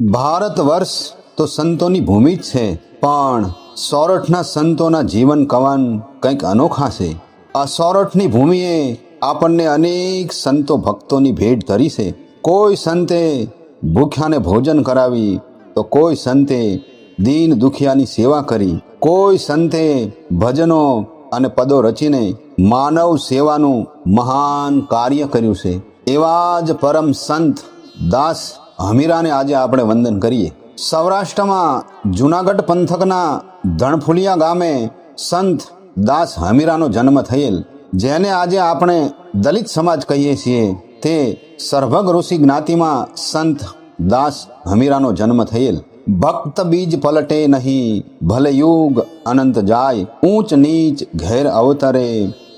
ભારત વર્ષ તો સંતોની ભૂમિ જ છે, પણ સોરઠના સંતોના જીવન કવન કંઈક અનોખા છે. આ સોરઠની ભૂમિએ આપણને અનેક સંતો ભક્તોની ભેટ ધરી છે. કોઈ સંતે ભૂખ્યાને ભોજન કરાવી, તો કોઈ સંતે દીન દુખિયાની સેવા કરી. કોઈ સંતે ભજનો અને પદો રચીને માનવ સેવાનું મહાન કાર્ય કર્યું છે. એવા જ પરમ સંત દાસ હમીરાને આજે આપણે વંદન કરીએ. સૌરાષ્ટ્રમાં જુનાગઢ પંથકના ધણફુલિયા ગામે સંત દાસ હમીરાનો જન્મ થયેલ, જેને આજે આપણે દલિત સમાજ કહીએ છીએ, તે સરભગ ઋષિ જ્ઞાતિમાં સંત દાસ હમીરાનો જન્મ થયેલ. ભક્ત બીજ પલટે નહીં, ભલે યુગ અનંત જાય, ઊંચ નીચ ઘેર અવતરે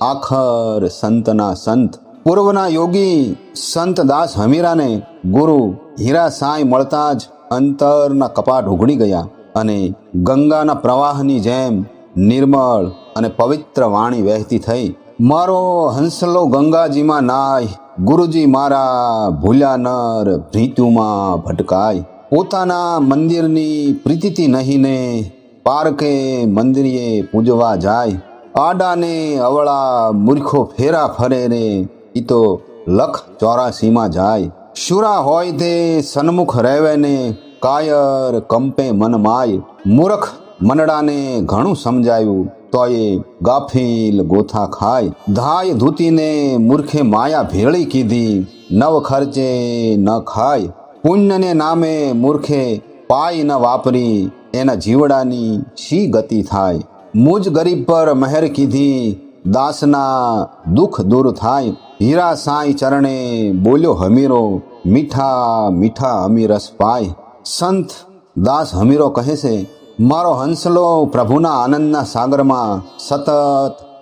આખર સંતના સંત. પૂર્વના યોગી સંત દાસ હમીરાને ગુરુ હીરા સાંઈ મળતા જ અંતરના કપાટ ઉઘડી ગયા અને ગંગાના પ્રવાહની જેમ નિર્મળ અને પવિત્ર વાણી વહેતી થઈ, મારો હંસલો ગંગાજીમાં નાય, ગુરુજી મારા ભૂલ્યા નર ભીતુમાં ભટકાય. પોતાના મંદિરની પ્રીતિથી નહીં ને પારકે મંદિરે પૂજવા જાય. આડાને અવળા મૂર્ખો ફેરા ફરે રે ઈ તો લખ ચોરાસીમાં જાય. શુરા હોય તે સન્મુખ રહેવે ને કાયર કંપે મન માય. મૂર્ખ મનડાને ઘણું સમજાયું તોય ગાફીલ ગોથા ખાય. ધાય ધૂતીને મૂર્ખે માયા ભેળી કીધી, નવ ખર્ચે ન ખાય. પુણ્યને નામે મૂર્ખે પાય ન વાપરી, એના જીવડાની શી ગતિ થાય? મુજ ગરીબ પર મહેર કીધી દાસના દુઃખ દૂર થાય હીરા સાંઈ ચરણે બોલ્યો, હમીરો, મીઠા મીઠા હમીરસ પાય સંત દાસ હમીરો કહે છે, મારો હંસલો પ્રભુના આનંદના સાગરમાં સતત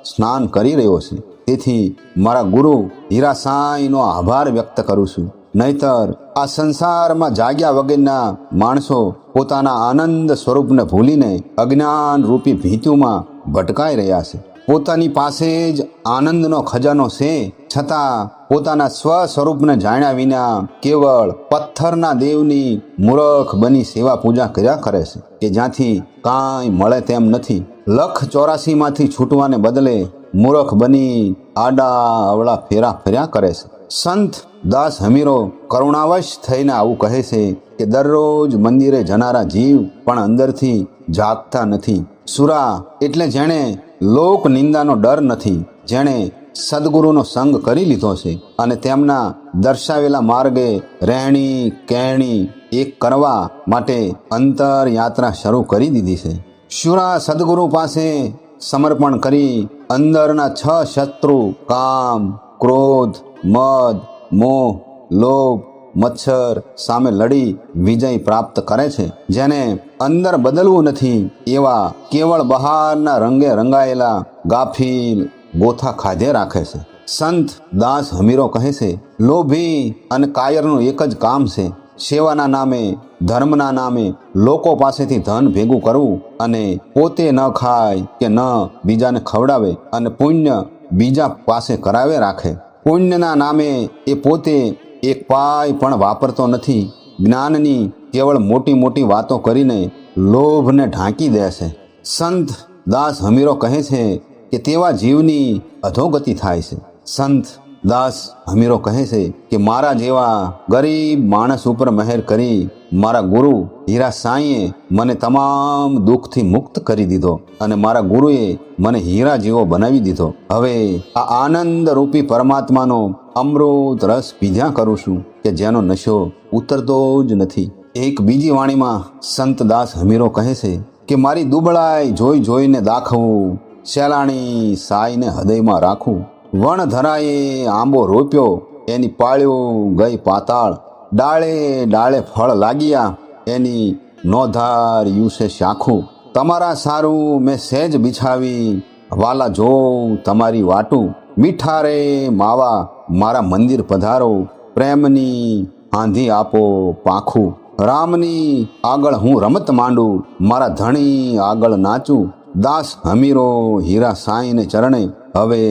સ્નાન કરી રહ્યો છે. તેથી મારા ગુરુ હીરા સાંઈનો આભાર વ્યક્ત કરું છું. નહીતર આ સંસારમાં જાગ્યા વગરના માણસો પોતાના આનંદ સ્વરૂપને ભૂલીને અજ્ઞાન રૂપી ભીતુમાં ભટકાઈ રહ્યા છે. પોતાની પાસે જ આનંદનો ખજાનો છે. છતાં પોતાના સ્વ સ્વરૂપને જાણ્યા વિના કેવળ પથ્થરના દેવની મૂરખ બની સેવા પૂજા કર્યા કરે છે કે જ્યાંથી કાંઈ મળે તેમ નથી. લખ ચોરાસીમાંથી છૂટવાને બદલે મૂરખ બની આડા અવળા ફેરા ફેર્યા કરે છે. સંત દાસ હમીરો કરુણાવશ થઈને આવું કહે છે કે દરરોજ મંદિરે જનારા જીવ પણ અંદરથી જાગતા નથી. સુરા એટલે જેણે લોક નિંદાનો ડર નથી. જેણે સદગુરુનો સંગ કરી લીધો છે અને તેમના દર્શાવેલા માર્ગે રહેણી, કહેણી, એક કરવા માટે અંતર યાત્રા શરૂ કરી દીધી છે. શુરા સદગુરુ પાસે સમર્પણ કરી અંદરના છ શત્રુ કામ, ક્રોધ, મદ, મોહ, લોભ મચ્છર, સામે લડી વિજય પ્રાપ્ત કરે છે. જેને અંદર બદલવું નથી, એવા કેવળ બહારના રંગે રંગાયેલા ગાફીલ ગોથા ખાધે રાખે છે. સંત દાસ હમીરો કહે છે, લોભી અને કાયરનું એક જ કામ છે. સેવાના નામે, ધર્મના નામે લોકો પાસેથી ધન ભેગું કરવું અને પોતે ન ખાય કે ન બીજાને ખવડાવે અને પુણ્ય બીજા પાસે કરાવે રાખે. પુણ્યના નામે એ પોતે એક પાય પણ વાપરતો નથી. જ્ઞાનની કેવળ મોટી મોટી વાતો કરીને લોભને ઢાંકી દે છે. સંત દાસ હમીરો કહે છે કે તેવા જીવની અધોગતિ થાય છે. સંત દાસ હમીરો કહે છે કે મારા જેવા ગરીબ માણસ ઉપર મહેર કરી મારા ગુરુ હીરા સાંઈએ મને તમામ દુઃખથી મુક્ત કરી દીધો અને મારા ગુરુએ મને હીરા જેવો બનાવી દીધો. હવે આ આનંદ રૂપી પરમાત્માનો અમૃત રસ પીધ્યા કરું છું કે જેનો નશો ઉતરતો જ નથી. એક બીજી વાણીમાં સંત દાસ હમીરો કહે છે કે મારી દુબળાઈ જોઈ જોઈને દાખવું, શેલાણી સાઈને હૃદયમાં રાખું. વણ ધરાએ આંબો રોપ્યો, એની પાળ્યો ગઈ પાતાળ. ડાળે ડાળે ફળ લાગ્યા, એની નોધાર યુસે શાખું. તમારા સારું મેં સહેજ બિછાવી, વાલા જોઉં તમારી વાટું. મીઠા રે માવા મારા મંદિર પધારો, પ્રેમની આંધી આપો પાંખું. રામની આગળ હું રમત માંડું, મારા ધણી આગળ નાચું. દાસ હમીરો હીરા સાંઈને ચરણે, હવે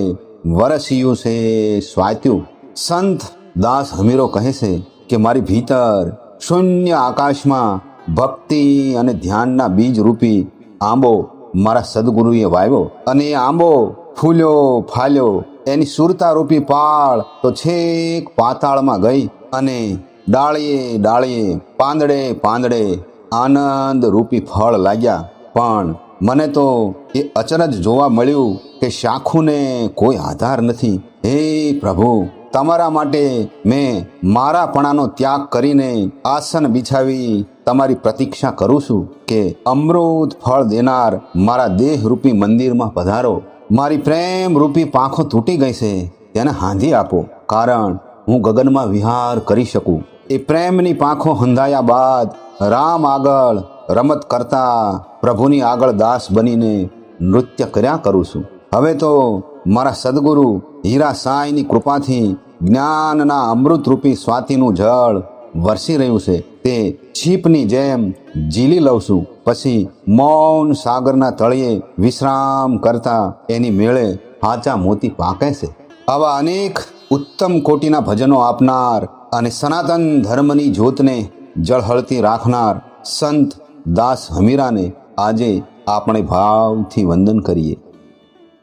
વરસ્યું છે સ્વાત્યું. સંત દાસ હમીરો કહે છે કે મારી ભીતર શૂન્ય આકાશમાં ભક્તિ અને ધ્યાનના બીજ રૂપી આંબો મારા સદગુરુએ વાવ્યો. અને એ આંબો ફૂલ્યો, ફાલ્યો, એની સુરતા રૂપી પાળ તો છેક પાતાળમાં ગઈ અને ડાળીએ ડાળીએ, પાંદડે પાંદડે આનંદ રૂપી ફળ લાગ્યા. પણ મને તો એ અચરજ જોવા મળ્યું કે શાખુને કોઈ આધાર નથી. હે પ્રભુ, તમારા માટે મેં મારાપણાનો ત્યાગ કરીને આસન બિછાવી તમારી પ્રતીક્ષા કરું છું કે અમૃત ફળ દેનાર મારા દેહરૂપી મંદિરમાં પધારો. મારી પ્રેમ રૂપી પાંખો તૂટી ગઈ છે, તેને હાંધી આપો, કારણ હું ગગનમાં વિહાર કરી શકું. એ પ્રેમની પાંખો હંધાયા બાદ રામ આગળ રમત કરતા પ્રભુની આગળ દાસ બનીને નૃત્ય કર્યા કરું છું. હવે તો મારા સદગુરુ હીરા સાંઈની કૃપાથી જ્ઞાનના અમૃતરૂપી સ્વાતિનું જળ વરસી રહ્યું છે. તે છીપની જેમ ઝીલી લઉં છું. પછી મૌન સાગરના તળિયે વિશ્રામ કરતા એની મેળે હાચા મોતી પાકે છે. આવા અનેક ઉત્તમ કોટીના ભજનો આપનાર અને સનાતન ધર્મની જ્યોતને જળહળતી રાખનાર સંત દાસ હમીરાને આજે આપણે ભાવથી વંદન કરીએ.